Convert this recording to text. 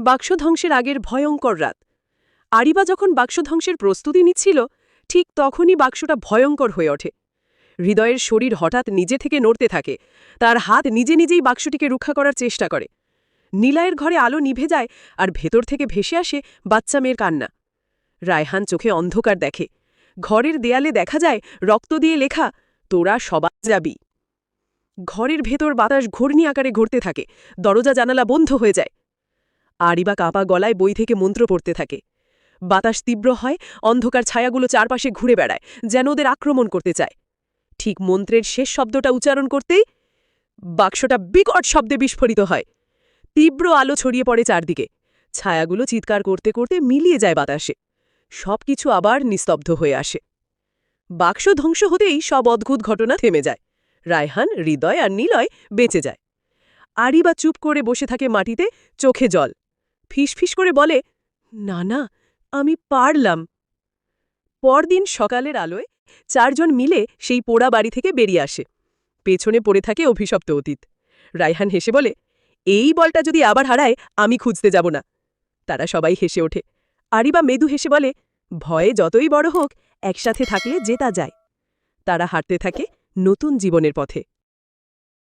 বাক্সধ্বংসের আগের ভয়ঙ্কর রাত। আরিবা যখন বাক্সধ্বংসের প্রস্তুতি নিচ্ছিল, ঠিক তখনই বাক্সটা ভয়ঙ্কর হয়ে ওঠে। হৃদয়ের শরীর হঠাৎ নিজে থেকে নড়তে থাকে। তার হাত নিজে নিজেই বাক্সটিকে রক্ষা করার চেষ্টা করে। নীলায়ের ঘরে আলো নিভে যায় আর ভেতর থেকে ভেসে আসে বাচ্চা মেয়ের কান্না। রায়হান চোখে অন্ধকার দেখে। ঘরের দেয়ালে দেখা যায় রক্ত দিয়ে লেখা, তোরা সবাই যাবি। ঘরের ভেতর বাতাস ঘূর্ণি আকারে ঘুরতে থাকে। দরজা জানালা বন্ধ হয়ে যায়। আরিবা কাপা গলায় বই থেকে মন্ত্র পড়তে থাকে। বাতাস তীব্র হয়, অন্ধকার ছায়াগুলো চারপাশে ঘুরে বেড়ায়, যেন ওদের আক্রমণ করতে চায়। ঠিক মন্ত্রের শেষ শব্দটা উচ্চারণ করতেই বাক্সটা বিকট শব্দে বিস্ফোরিত হয়। তীব্র আলো ছড়িয়ে পড়ে চারদিকে। ছায়াগুলো চিৎকার করতে করতে মিলিয়ে যায় বাতাসে। সবকিছু আবার নিস্তব্ধ হয়ে আসে। বাক্স ধ্বংস হতেই সব অদ্ভুত ঘটনা থেমে যায়। রায়হান, হৃদয় আর নিলয় বেঁচে যায়। আরিবা চুপ করে বসে থাকে মাটিতে, চোখে জল। ফিসফিস করে বলে, না না, আমি পারলাম। পরদিন সকালের আলোয় চারজন মিলে সেই পোড়া বাড়ি থেকে বেরিয়ে আসে। পেছনে পড়ে থাকে অভিশপ্ত অতীত। রায়হান হেসে বলে, এই বলটা যদি আবার হারায়, আমি খুঁজতে যাব না। তারা সবাই হেসে ওঠে। আরিবা মেদু হেসে বলে, ভয়ে যতই বড় হোক, একসাথে থাকলে জেতা যায়। তারা হাঁটতে থাকে নতুন জীবনের পথে।